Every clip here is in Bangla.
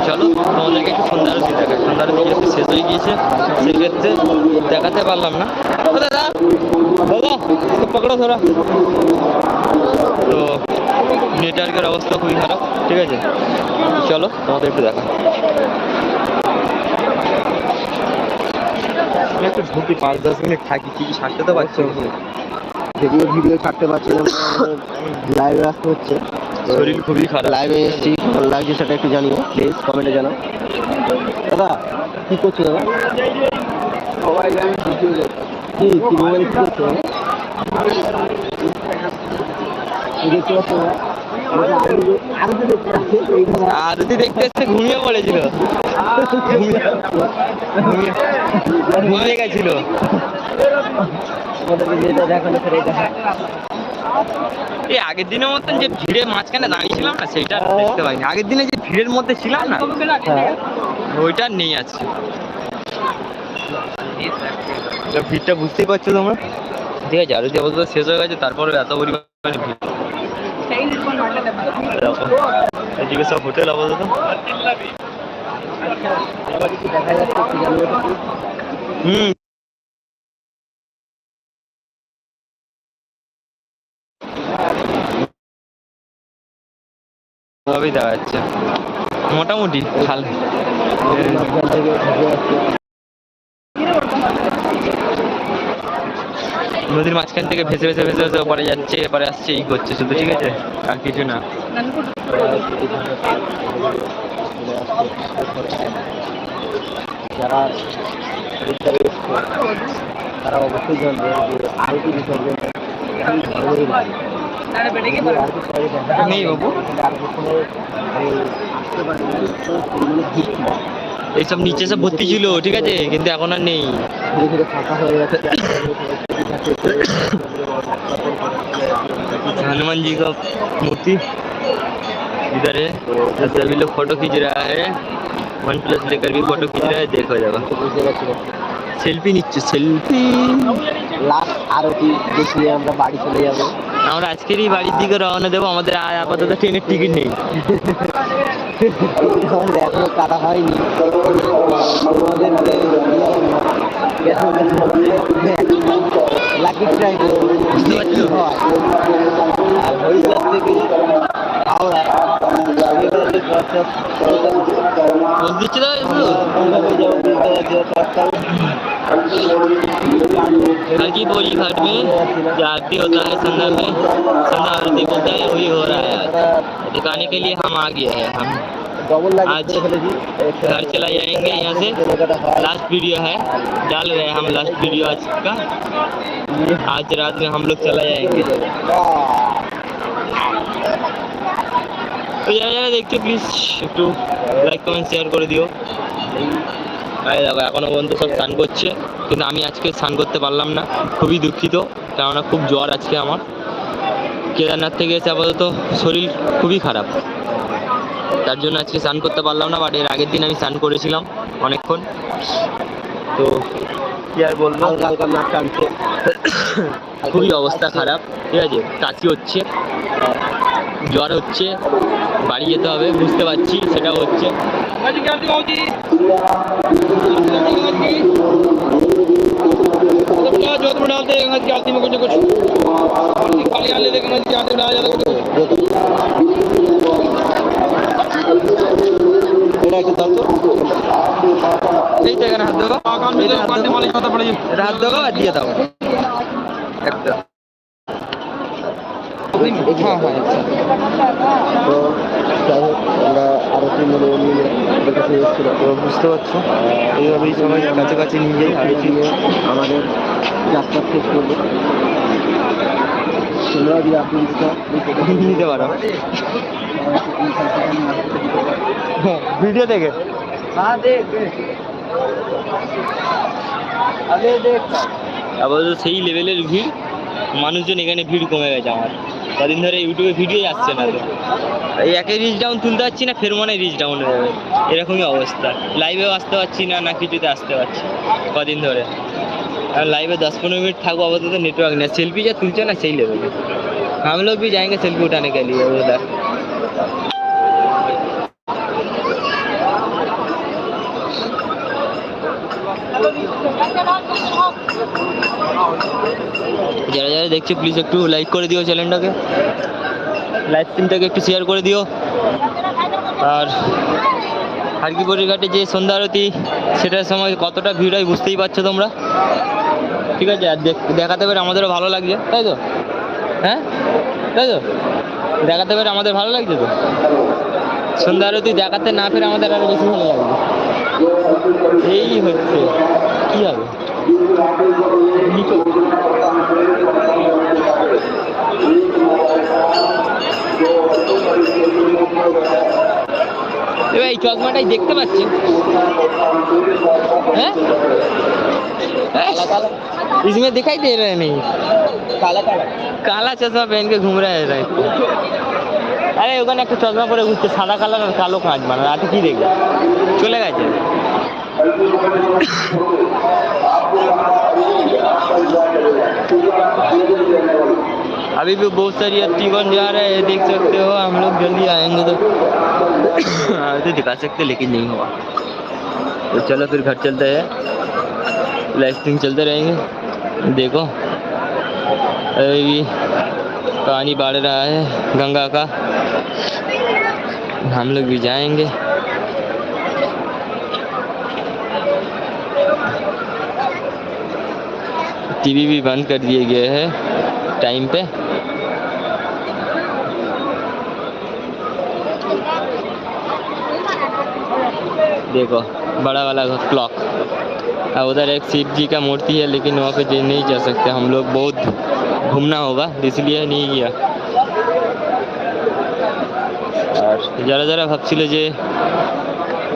চলো তোমাদেরকে একটু সন্ধ্যা আরতি দেখাই সন্ধ্যা আরতি যেহেতু শেষ হয়ে গিয়েছে সেক্ষেত্রে দেখাতে পারলাম না। দাদা দাদা পকড়ো ধরা। তো নেটওয়ার্কের অবস্থা খুবই খারাপ ঠিক আছে? চলো তোমাদের একটু দেখা। আমি একটু ঢুকি পাঁচ দশ মিনিট থাকি কি কি সারতে তো পারছি। যদিও ভিডিও ছাড়তে পারছি না লাইভে আসতে হচ্ছে। শরীর খুবই খারাপ। লাইভে এসেছি কেমন লাগছে সেটা একটু জানিও প্লিজ কমেন্টে জানাও। দাদা কি করছ দাদা? কি কি মোবাইল করছ আরতি দেখতে এসে ঘুমিয়ে পড়েছিল। ঘুমিয়ে গেছিল। এই আগের দিনের মতন যে ভিড়ের মাঝখানে দাঁড়িয়েছিলাম না সেটা দেখতে পাইনি। আগের দিনে যে ভিড়ের মধ্যে ছিলাম না ওইটা আর নেই আছে ভিড়টা বুঝতেই পারছ তোমরা? ঠিক আছে আরতি অবস্থা শেষ হয়ে গেছে তারপরে এত পরিমাণে ভিড়। এদিকে সব হোটেল আপাতত। হুম। ভাবেই মোটামুটি নদীর মাঝখান থেকে ভেসে ভেসে ভেসে ভেসে ওপারে যাচ্ছে, এপারে আসছে, এই করছে শুধু, ঠিক আছে? আর কিছু না। যারা তারা অবশ্যই জানবে খুবই ভালোই লাগে যদিও আরতি পরে দেখা যাবে, নেই বাবু। কিন্তু আরতির সময় আমি আসতে পারিনি তো পরিমাণে ভিড় ছিল এইসব নিচে সব ভর্তি ছিল ঠিক আছে কিন্তু এখন আর নেই ধীরে ধীরে ফাঁকা হয়ে যাচ্ছে हनुमान जी का मूर्ति इधर है तो सभी लोग फोटो खींच रहा है वन प्लस लेकर भी फोटो खींच रहा है देखो जाएगा বুঝতে পারছি না সেলফি নিচ্ছে সেলফি লাস্ট আরতি দেখিয়ে আমরা বাড়ি চলে যাবো আমরা আজকেরই বাড়ির দিকে রওনা দেবো। আমাদের আর আপাতত ট্রেনের টিকিট নেই। কাটা হয়নি লাকি ট্রাই हल्की बोली घाट में जागती होता है संध्या में संध्या आरती होता है वही हो रहा है दिखाने के लिए हम आ गए हैं, हम आज घर चला जाएँगे यहाँ से। लास्ट वीडियो है, डाल रहे हैं हम लास्ट वीडियो आज का। आज रात में हम लोग चला जाएँगे। তো যারা যারা দেখছ প্লিজ একটু লাইক কমেন্ট শেয়ার করে দিও। আরে দেখো, এখনও পর্যন্ত সব স্নান করছে, কিন্তু আমি আজকে স্নান করতে পারলাম না, খুবই দুঃখিত, কেননা খুব জ্বর আজকে আমার। কেদারনাথ থেকে এসে আপাতত শরীর খুবই খারাপ। তার জন্য আজকে স্নান করতে পারলাম না বাট এর আগের দিন আমি স্নান করেছিলাম অনেকক্ষণ। তো কি আর বলব? খুবই অবস্থা খারাপ, ঠিক আছে, কাশি হচ্ছে। জ্বর হচ্ছে বাড়ি যেতে হবে বুঝতে পারছি সেটা হচ্ছে। হাত দেবো। হাত দেবো। দিয়ে দাও। একটা। হ্যাঁ হ্যাঁ তো যাই হোক আমরা আরতি মিলে মিলে ওদের কাছে এসেছিলাম তো বুঝতে পারছ। এইভাবেই সবাই কাছাকাছি নিয়ে নিয়ে আমাদের যাত্রা শেষ করব। তোমরা যদি আপনি নিতে পারো। ভিডিও দেখে। হ্যাঁ দেখ আরে দেখ। আপাতত সেই লেভেলের ভিড় মানুষজন এখানে ভিড় কমে গেছে আমার। কদিন ধরে ইউটিউবে ভিডিও আসছে না তো এই একে রিচ ডাউন তুলতে পারছি না ফের মনে হয় রিচ ডাউন হয়ে যাবে এরকমই অবস্থা লাইভেও আসতে পারছি না না কিছুতে আসতে পারছি কদিন ধরে আর लाइव दस पंद्रह मिनट থাকবো আপাতত नेटवर्क नहीं सेल्फी जो तुलचे ना सही लेवल हम लोग भी जाएंगे सेल्फी उठाने के लिए उधर যারা যারা দেখছে প্লিজ একটু লাইক করে দিও চ্যানেলটাকে লাইভ স্ট্রিমটাকে একটু শেয়ার করে দিও। আর হারকিপুরের ঘাটে যে সন্ধ্যা আরতি, সেটার সময় কতটা ভিড় হয় বুঝতেই পারছ তোমরা? ঠিক আছে, আর দেখ- দেখাতে পেরে আমাদেরও ভালো লাগছে, তাই তো? হ্যাঁ? তাই তো? দেখাতে পেরে আমাদের ভালো লাগছে তো? সন্ধ্যা আরতি দেখাতে না পেরে আমাদের আরও বেশি ভালো লাগছে এই হচ্ছে কি হবে? এবার এই চশমাটাই দেখতে পাচ্ছি হ্যাঁ? इसमें दिखाई রে নেই। नहीं চশমা काला काला चश्मा আরে ওখানে একটা চশমা পরে ঘুরছে সাদা কালার আর কালো কাঁচ বানানো রাতে কি দেখবে? চলে গেছে। अभी भी बहुत सारी यात्रीगण जा रहे हैं देख सकते हो, हम लोग जल्दी आएँगे तो। तो दिखा सकते, लेकिन नहीं हुआ। तो चलो फिर घर चलते हैं। लाइव स्ट्रीम चलते रहेंगे। देखो। अभी भी पानी बढ़ रहा है, गंगा का। हम लोग भी जाएँगे। टीवी भी बंद कर दिए गए हैं टाइम पे देखो बड़ा वाला क्लॉक और उधर एक शिव जी का मूर्ति है लेकिन वहाँ पे जे- नहीं जा सकते हम लोग बहुत घूमना होगा इसलिए नहीं गया আর যারা যারা ভাবছিল যে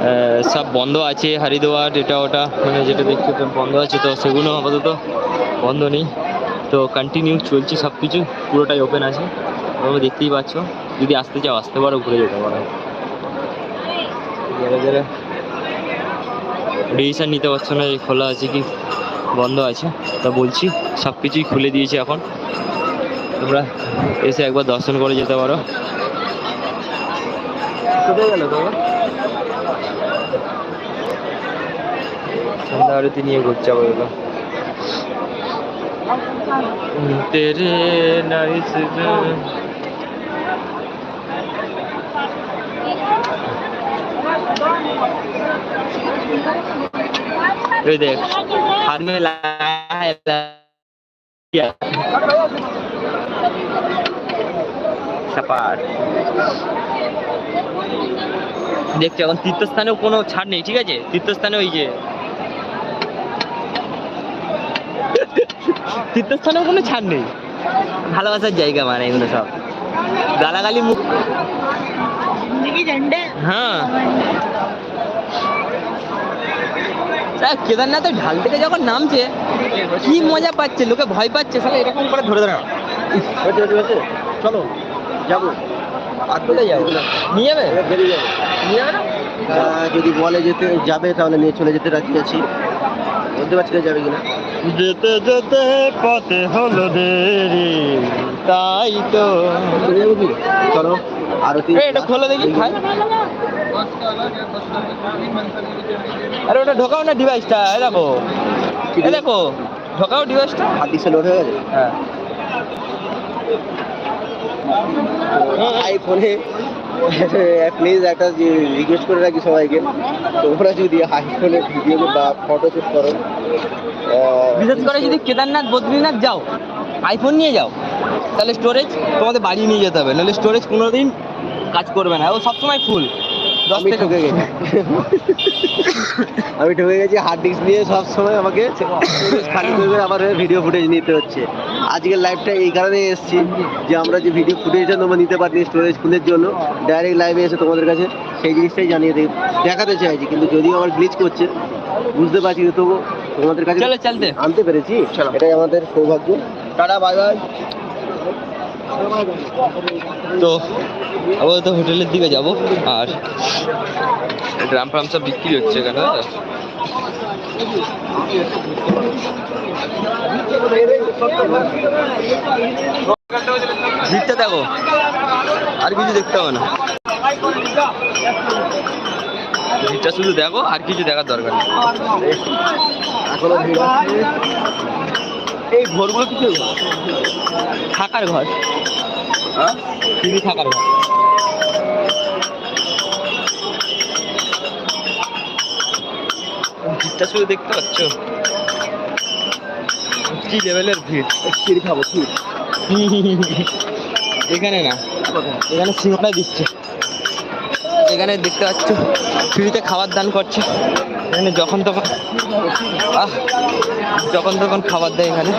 আহ, সব বন্ধ আছে হরিদ্বার এটা ওটা মানে যেটা দেখতে তো বন্ধ আছে তো সেগুলো আপাতত বন্ধ নেই। তো কন্টিনিউ চলছে সব কিছু পুরোটাই ওপেন আছে। তোমরা দেখতেই পাচ্ছ, যদি আসতে চাও, আসতে পারো, ঘুরে যেতে পারো। যারা ডিসিশন নিতে পারছ না, এই খোলা আছে কি, বন্ধ আছে, তা বলছি সব কিছুই খুলে দিয়েছে এখন। তোমরা এসে একবার দর্শন করে যেতে পারো। কোথায় গেল সন্ধ্যা আরতি নিয়ে আবার এগুলো তেরে নাইস ये देख हाथ में लाया है क्या সাপাট দেখছি এখন তীর্থস্থানেও কোনো ছাড় নেই ঠিক আছে তীর্থস্থানে ওই যে তীর্থস্থানেও কোনো ছাড় নেই। ভালোবাসার জায়গা মানে এগুলো সব। গালাগালি মুখ হ্যাঁ। কেদারনাথের ঢাল থেকে যখন নামছে কি মজা পাচ্ছে লোকে ভয় পাচ্ছে সালা এরকম করে ধরে ধরে চলো যাব। আর নিয়ে যাবে? বেরিয়ে যাব। নিয়ে যাবে যদি বলে যেতে যাবে তাহলে নিয়ে চলে যেতে রাজি আছি। বলতে পারছি না যাবে কিনা। যেতে যেতে পথে হলো দেরি তাই তো। চলে যাব কি? চলো আরতি এটা খোলো দেখি খাই আরে ওটা ঢোকাও না ডিভাইসটা এই দেখো। এই দেখো ঢোকাও ডিভাইসটা হাত দিচ্ছে লোড হয়ে গেছে? হ্যাঁ। আইফোনে প্লিজ একটা যে রিকোয়েস্ট করে রাখি সবাইকে তোমরা যদি আইফোনে ভিডিও বা ফটো শুট করো বিশেষ করে যদি কেদারনাথ, বদ্রীনাথ যাও আইফোন নিয়ে যাও, তাহলে স্টোরেজ তোমাদের বাড়ি নিয়ে যেতে হবে। নাহলে স্টোরেজ কোনো দিন কাজ করবে না। ও সবসময় ফুল আমি ঠকে গেছি। আমি ঠকে গেছি হার্ড ডিস্ক নিয়ে সব সময় আমাকে খালি করে আবার ভিডিও ফুটেজ নিতে হচ্ছে। আজকের লাইভটা এই কারণে এসেছি যে আমরা যে ভিডিও ফুটেজটা তোমরা নিতে পারি স্টোরেজ ফুলের জন্য ডাইরেক্ট লাইভে এসে তোমাদের কাছে সেই জিনিসটাই জানিয়ে দিই দেখাতে চাইছি কিন্তু যদিও আমার গ্লিচ করছে বুঝতে পারছি তবু তোমাদের কাছে আনতে পেরেছি। এটাই আমাদের সৌভাগ্য। টাটা বাই বাই তো আপাতত হোটেলের দিকে যাব, আর ড্রাম ফ্রাম সব বিক্রি হচ্ছে এখানে দেখো, আর কিছু দেখতে হবে না। ভিড়টা শুধু দেখো, আর কিছু দেখার দরকার নেই। এই ঘরগুলো কিছু থাকার ঘর। হ্যাঁ? থাকার ঘর। ভিড়টা শুধু দেখতে পাচ্ছ? কি লেভেলের ভিড়? ক্ষীর খাব ক্ষীর এখানে না। এখানে সিঙ্গড়া দিচ্ছে। এখানে দেখতে পাচ্ছ ফ্রিতে খাবার দান করছে। এখানে যখন তখন আহ যখন তখন খাবার দেয় এখানে।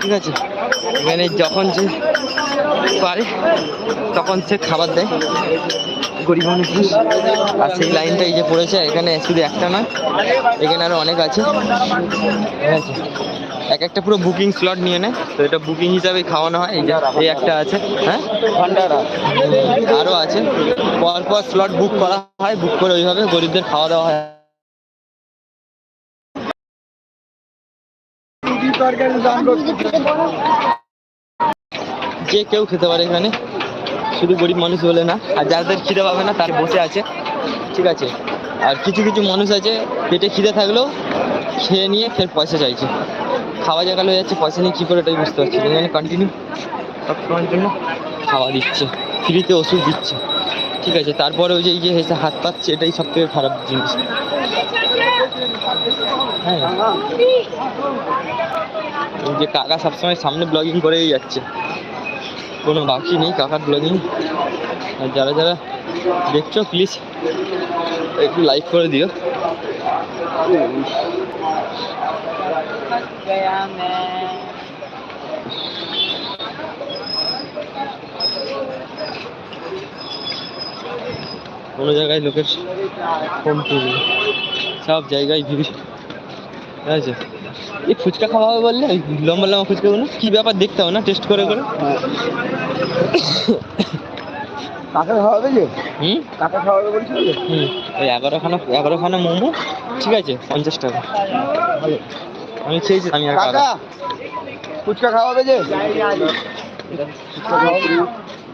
ঠিক আছে? এখানে যখন যে পারে, তখন সে খাবার দেয়। গরিব মানুষ আর সেই লাইনটা এই যে পড়েছে, এখানে শুধু একটা নয়, এখানে আরও অনেক আছে। ঠিক আছে? এক একটা পুরো বুকিং স্লট নিয়ে নেয়। তো এটা বুকিং হিসাবে খাওয়ানো হয়। এই যে, এই একটা আছে। হ্যাঁ? ভান্ডারা আরও আছে। পর পর স্লট বুক করা হয়। বুক করে ওইভাবে গরিবদের খাওয়া দাওয়া হয়। যে কেউ খেতে পারে এখানে। শুধু গরিব মানুষ বলে না। আর যাদের খিদে পাবে না তার বসে আছে। ঠিক আছে? আর কিছু কিছু মানুষ আছে পেটে খিদে থাকলেও খেয়ে নিয়ে ফের পয়সা চাইছে। খাওয়া জায়গা হয়ে যাচ্ছে পয়সা নিয়ে কী করে এটাই বুঝতে পারছি। এখানে কন্টিনিউ সব সময়ের জন্য খাওয়া দিচ্ছে। ফ্রিতে ওষুধ দিচ্ছে। ঠিক আছে? তারপরে ওই যে এই যে হেসে হাত পাচ্ছে এটাই সব থেকে খারাপ জিনিস। এই যে কাকা সবসময় সামনে ব্লগিং করেই যাচ্ছে। কোনো বাকি নেই কাকার ব্লগিং আর যারা যারা দেখছ প্লিজ একটু লাইক করে দিও। কোনো জায়গায় লোকের কম নেই সব জায়গায় ভিড়। ঠিক আছে? এই ফুচকা খাওয়া হবে বললে? লম্বা লম্বা ফুচকাগুলো কি ব্যাপার দেখতে হবে না? টেস্ট করে করে। কাকা খাওয়াবে যে? হুম? কাকা খাওয়াবে বলছিল হুম। ওই এগারোখানা এগারোখানা মোমো। ঠিক আছে? পঞ্চাশ টাকা। আমি খেয়েছি আমি আর কাকা ফুচকা খাওয়াবে যে? ফুচকা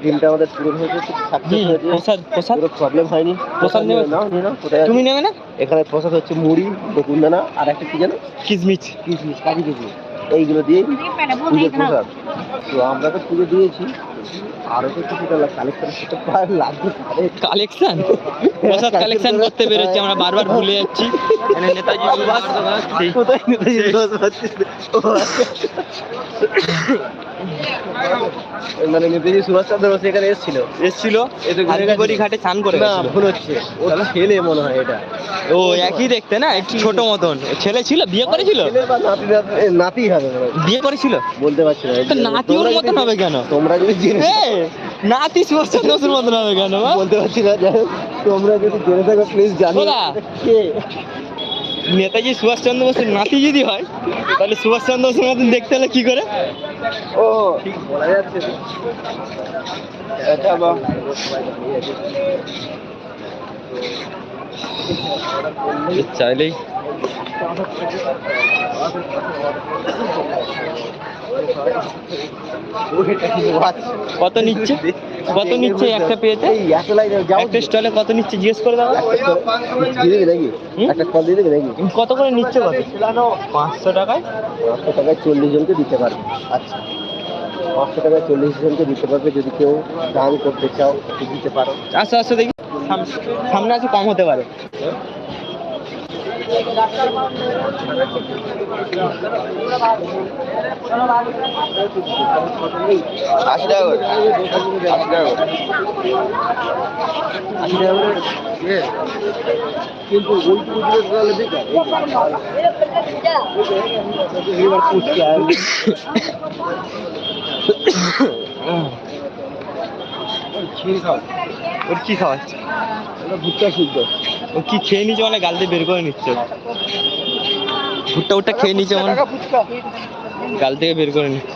ডিমটা আমাদের পূরণ হয়েছে সাকসেস হয়েছে প্রসাদ প্রসাদ। কোনো প্রবলেম হয়নি। প্রসাদ নেবে? নাও নিয়ে নাও কোথায় তুমি নেবে না? এখানে প্রসাদ হচ্ছে মুড়ি বকুন্দানা আর একটা কি জানো? কিসমিচ কিশমিশ কাজু কিশমিশ। এইগুলো দিয়ে পুজোর প্রসাদ। তো আমরা তো পুজো দিয়েছি। আরও তো কিছু কালেকশন করতে পার লাগবে। কালেকশন প্রসাদ কালেকশন করতে বেরোচ্ছি আমরা বারবার ভুলে যাচ্ছি। এখানে নেতাজি সুভাষ কোথায় নেতাজি সুভাষ আচ্ছা। মানে নেতাজি সুভাষচন্দ্র বসু এখানে এসেছিল এসেছিল এতে ঘুরে গেছে। ঘাটে চান করে না ভুল হচ্ছে ও ছেলে মনে হয় এটা ও একই দেখতে না একটু ছোট মতন ছেলে ছিল বিয়ে করেছিল নাতি নাতি- হবে বিয়ে করেছিল বলতে পারছি না নাতি ওর মতন হবে কেন তোমরা যদি জেনে নাতি সুভাষচন্দ্র বসুর মতন হবে কেন বলতে পারছি না তোমরা যদি জেনে থাকো প্লিজ ওরা? কে নেতাজি সুভাষচন্দ্র বসুর নাতি যদি হয়, তাহলে সুভাষচন্দ্র বসুর মতন দেখতে হলে কি করে ও, বলা যাচ্ছে। এটা বা চাইলেই? কত নিচ্ছে? কত নিচ্ছে একটা পেয়েতে একটা স্টলে কত নিচ্ছে জিজ্ঞেস করে দাও। একটা কল দিয়ে দেবে নাকি কত করে নিচ্ছে কত? পাঁচশো টাকায়? পাঁচশো টাকায় চল্লিশ জনকে দিতে পারবে। আচ্ছা। পাঁচশো টাকায় চল্লিশ জনকে দিতে পারবে যদি কেউ দান করতে চাও দিতে পারো। আসো আসো দেখি। সামনে আছে কম হতে পারে। আশি টাকা করে। আশি টাকা করে? আশি টাকা করে কিন্তু বেকার এবার খাও। ওর কি খাওয়াচ্ছে ভুট্টা সিদ্ধ। ও কি খেয়ে নিচ্ছে মানে গাল দিয়ে বের করে নিচ্ছে? ভুট্টা উট্টা খেয়ে নিচ্ছে মানে গাল থেকে বের করে নিচ্ছে।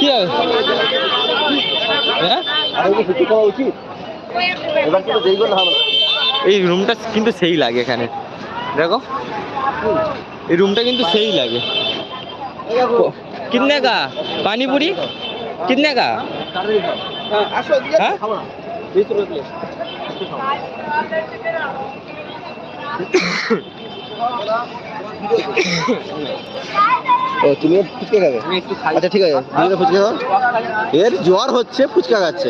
কি হ্যাঁ? উচিত। এই রুমটা কিন্তু সেই লাগে এখানে। দেখো। এই রুমটা কিন্তু সেই লাগে कितने का पानी पूरी कितने का হ্যাঁ ও তুমি ফুচকা খাবে আচ্ছা ঠিক আছে তুমি ফুচকা খাও এর জ্বর হচ্ছে ফুচকা খাচ্ছে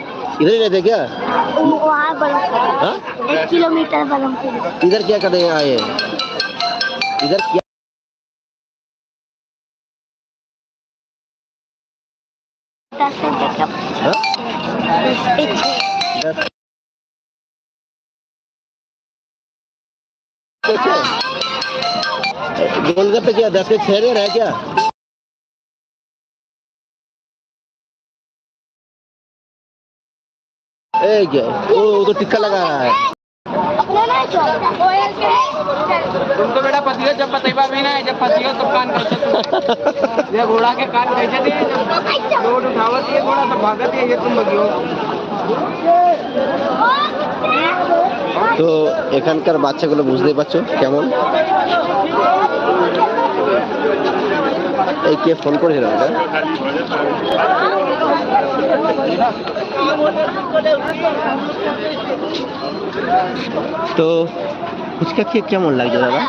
इधर ही रहते क्या? हाँ? किलोमीटर इधर क्या कर रहे हैं ये इधर क्या हाँ? गोलगप्पे क्या दस के छह रह क्या? ए क्या वो वो तो टिक्का लगा रहा है अपने नहीं चोर तुम तो बेटा फंसी जब बतैबा भी ना जब फंसी हो तो कान कैसे ये घोड़ा के कान कैसे दिए जब रोड उठावत ये घोड़ा तो भागत है ये तुम बगियो তো এখানকার বাচ্চাগুলো বুঝতেই পারছো কেমন এই কে ফোন করেছিল এটা তো ফুচকা খেয়ে কেমন লাগছে দাদা?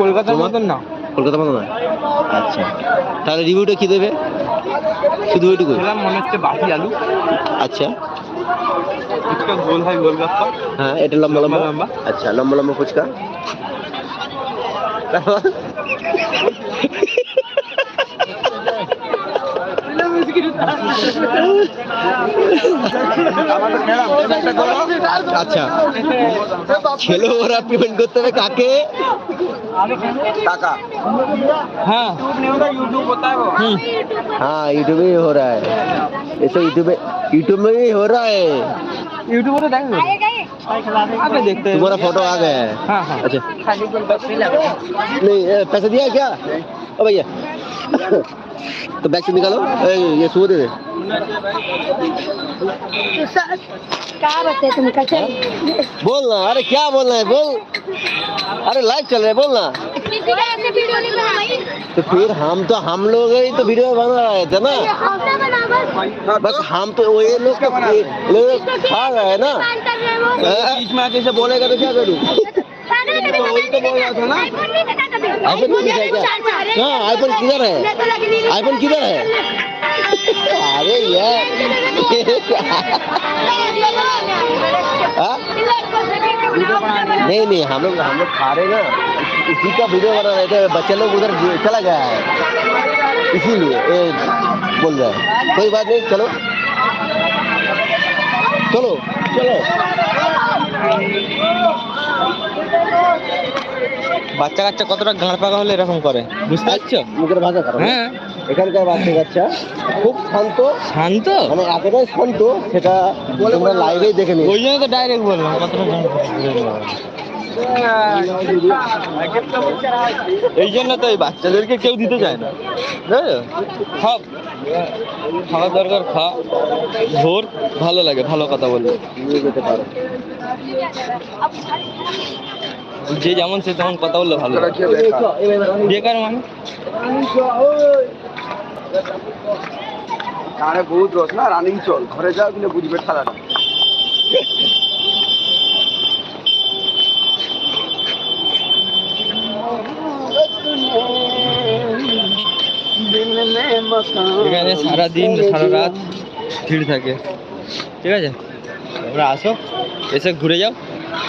কলকাতার মতন না। কলকাতা মতো নয় আচ্ছা। তাহলে রিভিউটা কি দেবে? শুধু ওইটুকু মনে হচ্ছে বাকি আলু। আচ্ছা। ফুচকা গোল হয় গোলগাপ্পা হ্যাঁ। এটা লম্বা? লম্বা লম্বা। আচ্ছা লম্বা লম্বা ফুচকা? আচ্ছা ছেলে ওরা পেমেন্ট করতে হবে কাকে টাকা हाँ यूट्यूब होता है वो हाँ यूट्यूब में ही हो रहा है ये तो यूट्यूब में यूट्यूब में ही हो रहा है यूट्यूब देख देखते हैं। तुम्हारा फ़ोटो आ गया है। हाँ हाँ। अच्छा। नहीं पैसे दिया है क्या? ओ भैया। तो बैग से निकालो। ए, ये सुबह दे दे। क्या तुम कैसे बोल ना अरे क्या बोलना है बोल। अरे लाइव चल रहा है बोल ना। किसी का ऐसे वीडियो नहीं बनाई तो फिर हम तो हम लोग ही तो वीडियो बना रहे थे ना। बस। बस हम तो वो ये लोग तो लोग खा रहे हैं ना। हो हाँ? बीच में आके से बोलेगा तो क्या करूँ? में तो वही तो बोल रहा था ना। IPhone iPhone? हाँ, आईफोन किधर है? तो आईफोन किधर है? अरे यार। हाँ? नहीं नहीं हम लोग हम लोग खा रहे ना। इसी का वीडियो बना रहे थे बच्चे लोग उधर चला गया है। इसीलिए बोल रहा है। कोई बात नहीं चलो। चलो चलो। বাচ্চা কাচ্চা কতটা গাঁড় পাকা হলে এরকম করে? বুঝতে পারছ? মুখের ভাষা হ্যাঁ। এখানকার বাচ্চা কাচ্চা খুব শান্ত। শান্ত? মানে এতটাই শান্ত সেটা তোমরা লাইভেই দেখে নিও। ওই জন্য তো ডাইরেক্ট বললাম কতটা। এই জন্য তো এই বাচ্চাদেরকে কেউ দিতে চায় না? খাও। খাওয়ার দরকার খা ভোর ভালো লাগে ভালো কথা বললে নিয়ে যেতে পারো। যে যেমন সে তেমন কথা বললে ভালো। বেকার মানে? কানে বহুত রস না রানিং চল। ঘরে যাও কিন্তু বুঝবে খেলাটা এখানে সারা দিন সারা রাত ভিড় থাকে। ঠিক আছে? তোমরা আসো এসে ঘুরে যাও।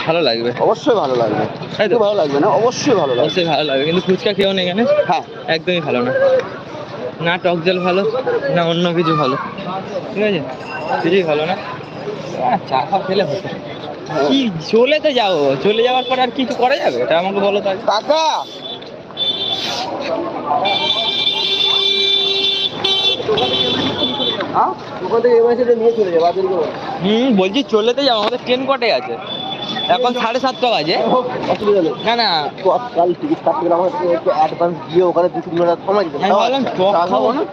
ভালো লাগবে। অবশ্যই ভালো লাগবে। তো? একটু ভালো লাগবে না? অবশ্যই ভালো লাগবে। অবশ্যই ভালো লাগবে। কিন্তু ফুচকা খেয়েও না এখানে হ্যাঁ। একদমই ভালো না। না টক জল ভালো না অন্য কিছু ভালো। ঠিক আছে? কিছুই ভালো না। চা খাও খেলে হতো কি চলে তো যাও? চলে যাওয়ার পর আর কিছু করা যাবে? এটা আমাকে বলো তো। কাকা! চলে হুম বলছি চলেতে যাব আমাদের ট্রেন কটে আছে। এখন সাড়ে সাতটা বাজে। অসুবিধা নেই না না। কাল টিকিট কাটতে গেলে আমাকে একটু অ্যাডভান্স দিয়ে ওখানে দু তিন মিনিট সময় দিতে আমি ভাবলাম চা খাব না?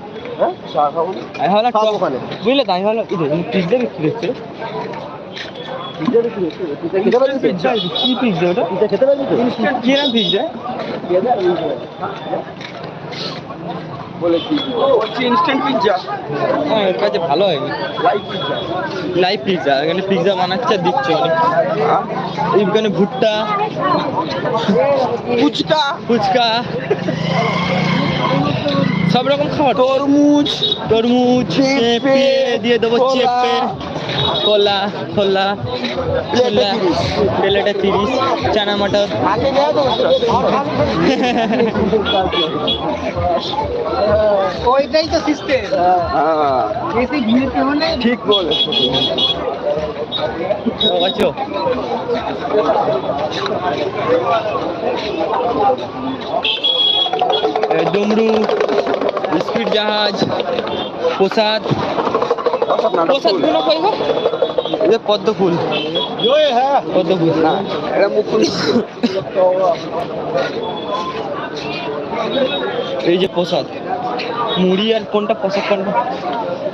হ্যাঁ? চা খাব না? আমি ভাবলাম ওখানে। বুঝলে তো আমি ভাবলাম পিজ্জা বিক্রি হচ্ছে কি পিজ্জা ওটা? খেতে পারবি তো? কি নাম পিজ্জা খেয়ে দে, আমি খাব। বলে? কি বলছি ইনস্ট্যান্ট পিৎজা হ্যাঁ এর কাছে ভালো হয়। লাইভ পিৎজা লাইভ পিৎজা এখানে পিৎজা বানাচ্ছে দিচ্ছে এখানে ভুট্টা। ফুচকা। ফুচকা। সব রকম খাবার। তরমুজ। তরমুজ চেপে। দিয়ে দেবো। চেপে। কলা খোলা 30 প্লেটে তিরিশ চানা মটর ওইটাই তো সিস্টেম হ্যাঁ ঠিক বলে আছো? ডমরু স্পিড জাহাজ প্রসাদ। প্রসাদ গুলো কইব এ পদ্ম ফুল হ্যাঁ পদ্ম ফুল না এটা মুকুল এই যে প্রসাদ মুড়ি আর কোনটা প্রসাদ কোনটা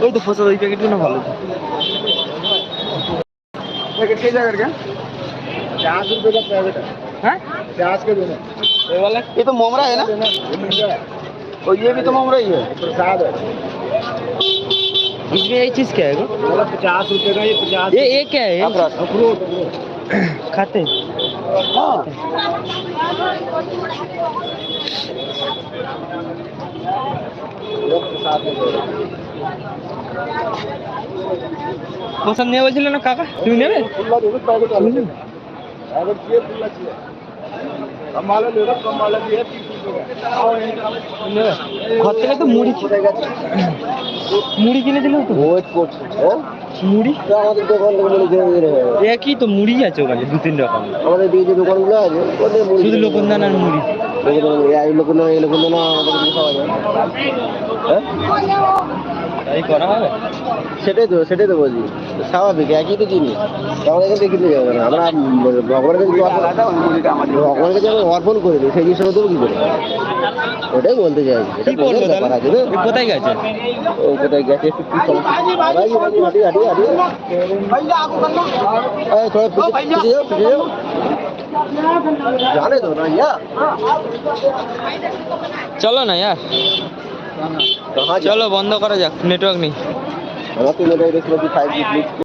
ওই তো প্রসাদ ওই প্যাকেটগুলো ভালো पैकेट कैसे करके पचास रुपए का पैकेट है হ্যাঁ पचास के दोनों ये वाला ये तो मोमरा है ना और ये भी तो मोमरा ही है प्रसाद है इसमें ये चीज क्या है गो? मतलब पचास रुपए का ये पचास ये ये क्या है ये? अखरोट अखरोट खाते हैं? हाँ प्रसाद में दे रहा हूँ। প্রসাদ নিয়ে বলছিলে না কাকা তুমি নেবে खुला दे दो पैकेट वाला दे दो। पैकेट चाहिए खुला चाहिए ঘর থেকে তো মুড়ি খেতে গেছে। মুড়ি কিনে দিলে তো? ওয়েট করছে। মুড়ি? আমাদের দোকান একই তো মুড়ি আছে ওখানে দু তিন রকম। আমাদের দিকে যে দোকানগুলো আছে ওদের মুড়ি শুধু লোকন্দানার মুড়ি। লোকন্দানা এই লোকন্দানা আমাদের খাওয়া যায় হ্যাঁ? তাই করা হবে? সেটাই তো সেটাই তো বলছি। স্বাভাবিক একই তো জিনিস। তখন এখান কিনতে যাবে না। আমরা ভগবানের কাছে ভগবানের কাছে আমরা অর্পণ করে দিই সেই জিনিসটা দেবো কি করে? ওটাই বলতে চাই কি বলল ব্যাপার কোথায় গেছে? ও কোথায় গেছে একটু কি সমস্যা চলো না ইয়ার চলো বন্ধ করা যাক নেটওয়ার্ক নেই।